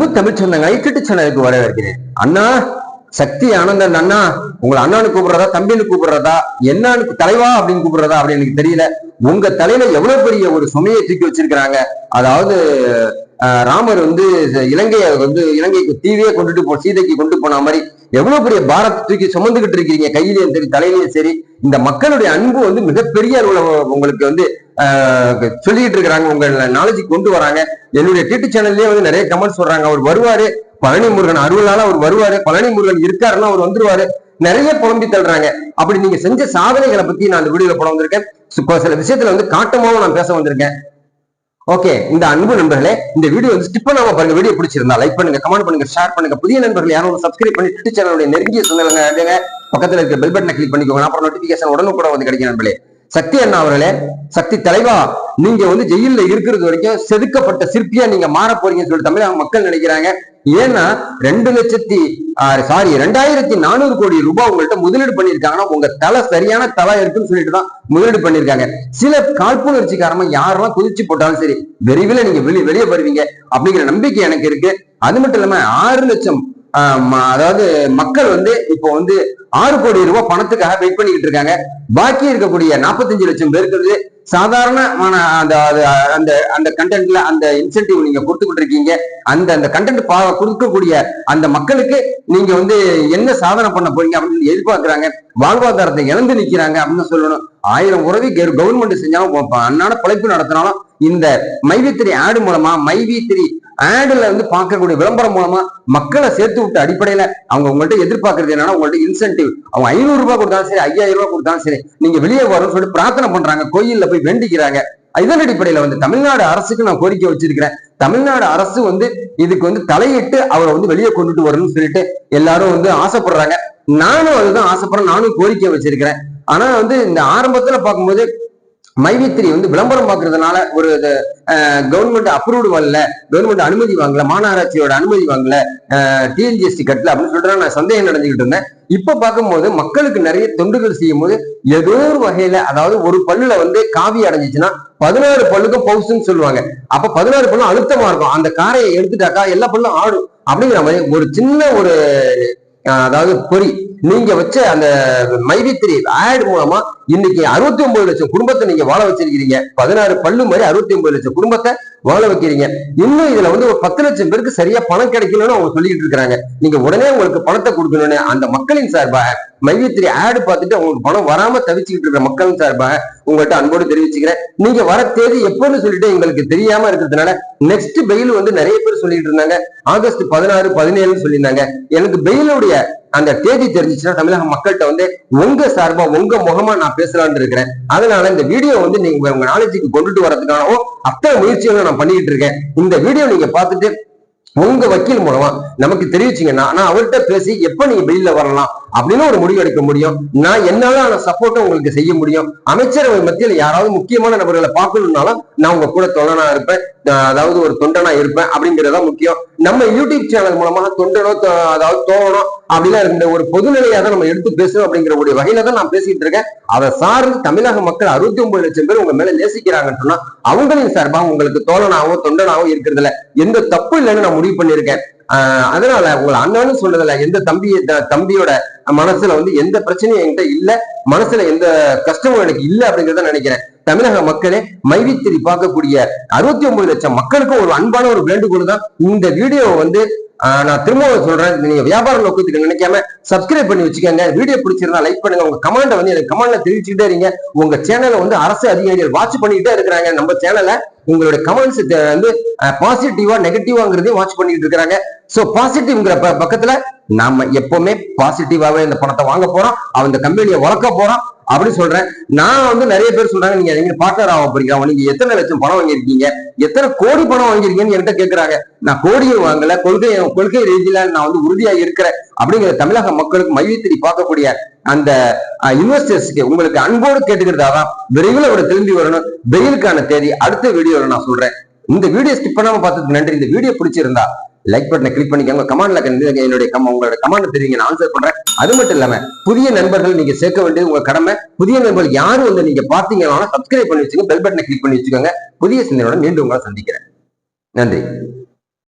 அன்பு தமிழ் சொந்தங்களை கிட்டு சேனலுக்கு வரவேற்கிறேன். அண்ணா சக்தி ஆனந்தன் அண்ணா உங்களை அண்ணான்னு கூப்பிடுறதா தம்பின்னு கூப்பிடுறதா என்னன்னு தலைவா அப்படின்னு கூப்பிடுறதா அப்படின்னு எனக்கு தெரியல. உங்க தலையில எவ்வளவு பெரிய ஒரு சுமையை தூக்கி வச்சிருக்கிறாங்க. அதாவது அஹ், ராமர் வந்து இலங்கையை வந்து இலங்கைக்கு தீவையே கொண்டுட்டு போ சீதைக்கு கொண்டு போன மாதிரி எவ்வளவு பெரிய பாரத்தை தூக்கி சுமந்துகிட்டு இருக்கீங்க கையிலையும் சரி தலையிலையும் சரி. இந்த மக்களுடைய அன்பு வந்து மிகப்பெரிய அளவுல உங்களுக்கு வந்து சொல்லிட்டு இருக்கிறாங்க. உங்க நாலேஜ் கொண்டு வராங்க. என்னுடைய டிடி சேனல்லயே வந்து நிறைய கமெண்ட்ஸ் சொல்றாங்க. அவர் வருவாரு. பழனி முருகன் அருளால அவர் வருவாரு. பழனி முருகன் இருக்காருன்னா அவர் வந்துருவாரு. நிறைய புலம்பி தள்ளுறாங்க. அப்படி நீங்க செஞ்ச சாதனைகளை பத்தி நான் அந்த வீடியோல போட வந்திருக்கேன். சில விஷயத்துல வந்து காட்டமாவும் நான் பேச வந்திருக்கேன். ஓகே இந்த அன்பு நண்பர்களே இந்த வீடியோ வந்து ஸ்டிப் பண்ணாம பாருங்க. வீடியோ பிடிச்சிருந்தா லைக் பண்ணுங்க கமெண்ட் பண்ணுங்க ஷேர் பண்ணுங்க. புதிய நண்பர்கள் யாரும் சப்ஸ்கிரைப் பண்ணி ட்விட்டர் சேனலுடைய நெருங்கிய சொந்தங்க பக்கத்துல இருக்க பெல் பட்டனை கிளிக் பண்ணிக்கோங்க. அப்புறம் நோட்டிபிகேஷன் கூட வந்து கிடைக்கும் நண்பர்களே. சக்தி அண்ணா அவர்களே சக்தி தலைவா நீங்க வந்து ஜெயில்ல இருக்கிறது வரைக்கும் செதுக்கப்பட்ட சிற்பியா நீங்க மாற போறீங்கன்னு சொல்லி தமிழக மக்கள் நினைக்கிறாங்க. ஏன்னா ரெண்டு லட்சத்தி சாரி ரெண்டாயிரத்தி நானூறு கோடி ரூபாய் உங்கள்ட்ட முதலீடு பண்ணிருக்காங்கன்னா உங்க தலை சரியான தலை இருக்குன்னு சொல்லிட்டு தான் முதலீடு பண்ணிருக்காங்க சில காழ்ப்புணர்ச்சிக்காரமா யாரெல்லாம் குதிச்சு போட்டாலும் சரி விரைவில் நீங்க வெளியே வெளியே வருவீங்க அப்படிங்கிற நம்பிக்கை எனக்கு இருக்கு. அது மட்டும் இல்லாம ஆறு லட்சம் அதாவது மக்கள் வந்து இப்போ வந்து ஆறு கோடி ரூபாய் பணத்துக்காக வெயிட் பண்ணிக்கிட்டு இருக்காங்க. பாக்கி இருக்கக்கூடிய நாற்பத்தஞ்சு லட்சம் பேருக்கு வந்து சாதாரணமான அந்த அது- அந்த அந்த கண்டென்ட்ல அந்த இன்சென்டிவ் நீங்க கொடுத்துக்கிட்டு இருக்கீங்க. அந்த அந்த கண்டென்ட் கொடுக்கக்கூடிய அந்த மக்களுக்கு நீங்க வந்து என்ன சாதனை பண்ண போறீங்க அப்படின்னு எதிர்பார்க்கிறாங்க. வாழ்வாதாரத்தை இழந்து நிக்கிறாங்க அப்படின்னு சொல்லணும். ஆயிரம் உறவி கவர்மெண்ட் செஞ்சாலும் ப- அன்னாட பிழைப்பு நடத்தினாலும் இந்த மைவித்திரி ஆடு மூலமா மைவித்திரி ஆடுல வந்து பார்க்கக்கூடிய விளம்பரம் மூலமா மக்களை சேர்த்து விட்ட அடிப்படையில அவங்க உங்கள்ட்ட எதிர்பார்க்கறது என்னன்னா உங்கள்ட்ட இன்சென்டிவ் அவங்க ஐநூறு ரூபாய் கொடுத்தாலும் சரி ஐயாயிரம் ரூபாய் கொடுத்தாலும் சரி நீங்க வெளியே வரும்னு சொல்லிட்டு பிரார்த்தனை பண்றாங்க கோயில்ல போய் வேண்டிக்கிறாங்க. இதன் அடிப்படையில வந்து தமிழ்நாடு அரசுக்கு நான் கோரிக்கை வச்சிருக்கிறேன். தமிழ்நாடு அரசு வந்து இதுக்கு வந்து தலையிட்டு அவரை வந்து வெளியே கொண்டுட்டு வரணும்னு சொல்லிட்டு எல்லாரும் வந்து ஆசைப்படுறாங்க. நானும் அதுதான் ஆசைப்படுறேன் நானும் கோரிக்கை வச்சிருக்கிறேன். ஆனா வந்து இந்த ஆரம்பத்துல பார்க்கும்போது மைவித்திரி வந்து விளம்பரம் பார்க்கறதுனால ஒரு கவர்மெண்ட் அப்ரூவ்டு வரல கவர்மெண்ட் அனுமதி வாங்கல மாநகராட்சியோட அனுமதி வாங்கல டிஎன்ஜிஎஸ்டி கட்டல அப்படின்னு சொல்லிட்டு நான் சந்தேகம் நடந்துகிட்டு இருந்தேன். இப்ப பார்க்கும்போது மக்களுக்கு நிறைய தொண்டுகள் செய்யும் போது ஏதோ ஒரு வகையில அதாவது ஒரு பல்லுல வந்து காவி அடைஞ்சிச்சுன்னா பதினாறு பல்லுக்கும் பவுசுன்னு சொல்லுவாங்க. அப்ப பதினாறு பல்லும் அழுத்தமா இருக்கும். அந்த காரையை எடுத்துட்டாக்கா எல்லா பல்லும் ஆடும். அப்படிங்கிற மாதிரி ஒரு சின்ன ஒரு அதாவது பொறி. நீங்க வச்ச அந்த மைவித்திரி ஆட் மூலமா இன்னைக்கு அறுபத்தி ஒன்பது லட்சம் குடும்பத்தை நீங்க வாழ வச்சிருக்கீங்க பதினாறு பல்லு மாதிரி அறுபத்தி ஒன்பது லட்சம் குடும்பத்தை வாழ வைக்கிறீங்க. இன்னும் இதுல வந்து ஒரு பத்து லட்சம் பேருக்கு சரியா பணம் கிடைக்கணும்னு அவங்க சொல்லிட்டு இருக்கிறாங்க. நீங்க உடனே உங்களுக்கு பணத்தை கொடுக்கணும்னு அந்த மக்களின் சார்பாக மையத்திரி ஆடு பார்த்துட்டு அவங்களுக்கு பணம் வராம தவிச்சுக்கிட்டு இருக்கிற மக்கள் சார்பாக உங்கள்கிட்ட அன்போடு தெரிவிச்சுக்கிறேன். நீங்க வர தேதி எப்போன்னு சொல்லிட்டு எங்களுக்கு தெரியாம இருக்கிறதுனால நெக்ஸ்ட் பெயில் வந்து நிறைய பேர் சொல்லிட்டு இருந்தாங்க. ஆகஸ்ட் பதினாறு பதினேழுன்னு சொல்லியிருந்தாங்க. எனக்கு பெயிலுடைய அந்த தேதி தெரிஞ்சிச்சுன்னா தமிழக மக்கள்கிட்ட வந்து உங்க சார்பா உங்க முகமா நான் பேசலாம்னு இருக்கிறேன். அதனால இந்த வீடியோ வந்து நீங்க உங்க நாலேஜுக்கு கொண்டுட்டு வரதுக்காகவும் அத்தனை முயற்சிகளும் நான் பண்ணிக்கிட்டு இருக்கேன். இந்த வீடியோ நீங்க பார்த்துட்டு உங்க வக்கீல் மூலமா நமக்கு தெரிவிச்சீங்கன்னா நான் அவர்கிட்ட பேசி எப்ப நீங்க வெளியில வரலாம்? அப்படின்னு ஒரு முடிவு எடுக்க முடியும். நான் என்னால ஆன சப்போர்ட்டை உங்களுக்கு செய்ய முடியும். அமைச்சரவை மத்தியில் யாராவது முக்கியமான நபர்களை பார்க்கணும்னாலும் நான் உங்க கூட தொண்டனா இருப்பேன். அதாவது ஒரு தொண்டனா இருப்பேன் அப்படிங்கறதா முக்கியம். நம்ம யூடியூப் சேனல் மூலமா தொண்டனோ அதாவது தோழனோ அப்படிலாம் இருந்த ஒரு பொதுநிலையாக தான் நம்ம எடுத்து பேசணும் அப்படிங்கிற ஒரு வகையில தான் நான் பேசிட்டு இருக்கேன். அதை சார்ந்து தமிழக மக்கள் அறுபத்தி ஒன்பது லட்சம் பேர் உங்க மேல நேசிக்கிறாங்கன்னு சொன்னா அவங்களின் சார்பாக உங்களுக்கு தோழனாகவும் தொண்டனாகவும் இருக்கிறதுல எந்த தப்பு இல்லைன்னு நான் முடிவு பண்ணியிருக்கேன். ஆஹ் அதனால உங்களை அண்ணன்னு சொல்றதுல எந்த தம்பி தம்பியோட மனசுல வந்து எந்த பிரச்சனையும் என்கிட்ட இல்ல மனசுல எந்த கஷ்டமும் எனக்கு இல்ல அப்படிங்கறத நினைக்கிறேன். தமிழக மக்களே மைவித்திரி பார்க்கக்கூடிய அறுபத்தி ஒன்பது லட்சம் மக்களுக்கும் ஒரு அன்பான ஒரு வேண்டுகோள் தான் இந்த வீடியோ வந்து நான் திரும்பவும் சொல்றேன். நீங்க வியாபார நோக்கத்துக்கு நினைக்காம சப்ஸ்கிரைப் பண்ணி வச்சுக்கோங்க. வீடியோ பிடிச்சிருந்தா லைக் பண்ணுங்க. உங்க கமெண்ட் வந்து எனக்கு கமெண்ட்ல தெரிவிச்சுக்கிட்டே இருங்க. உங்க சேனலை வந்து அரசு அதிகாரிகள் வாட்ச் பண்ணிக்கிட்டே இருக்கிறாங்க. நம்ம சேனலை உங்களுடைய கமெண்ட்ஸ் வந்து பாசிட்டிவா நெகட்டிவாங்கிறதையும் வாட்ச் பண்ணிட்டு இருக்காங்க சோ பாசிட்டிவ்ங்கிற பக்கத்துல நாம எப்பவுமே பாசிட்டிவாவே இந்த பணத்தை வாங்க போறோம். அந்த கம்பெனியை வளர்க்க போறோம். அப்படி சொல்றேன். நான் வந்து நிறைய பேர் சொல்றாங்க நீங்க நீங்க பார்ட்னர் ஆக போறீங்க அவன் நீங்க எத்தனை லட்சம் பணம் வாங்கியிருக்கீங்க? எத்தனை கோடி பணம் வாங்கியிருக்கீங்கன்னு என்கிட்ட கேக்குறாங்க. நான் கோடியும் வாங்கல கொள்கை கொள்கை ரீதியில நான் வந்து உறுதியா இருக்கிறேன். அப்படிங்கிற தமிழக மக்களுக்கு மையத்திரி பார்க்கக்கூடிய அந்த இன்வெஸ்டர்ஸ்க்கு உங்களுக்கு அன்போடு கேட்டுக்கிறதாதான் விரைவில் அவரை திரும்பி வரணும். வெயிலுக்கான தேதி அடுத்த வீடியோல நான் சொல்றேன். இந்த வீடியோ ஸ்கிப் பண்ணாம பார்த்ததுக்கு நன்றி. இந்த வீடியோ பிடிச்சிருந்தா லைக் பட்டனை கிளிக் பண்ணிக்கோங்க. கமெண்ட்ல என்னுடைய கம உங்களோட கமெண்ட் தெரியுங்க. நான் ஆன்சர் பண்றேன். அது மட்டும் இல்லாம புதிய நண்பர்கள் நீங்க சேர்க்க வேண்டியது உங்க கடமை. புதிய நண்பர்கள் யாரும் வந்து நீங்க பாத்தீங்கன்னா சப்ஸ்கிரைப் பண்ணி வச்சுக்கோங்க. பெல் பட்டனை கிளிக் பண்ணி வச்சுக்கோங்க. புதிய சிந்தனையோட மீண்டும் உங்களை சந்திக்கிறேன். நன்றி.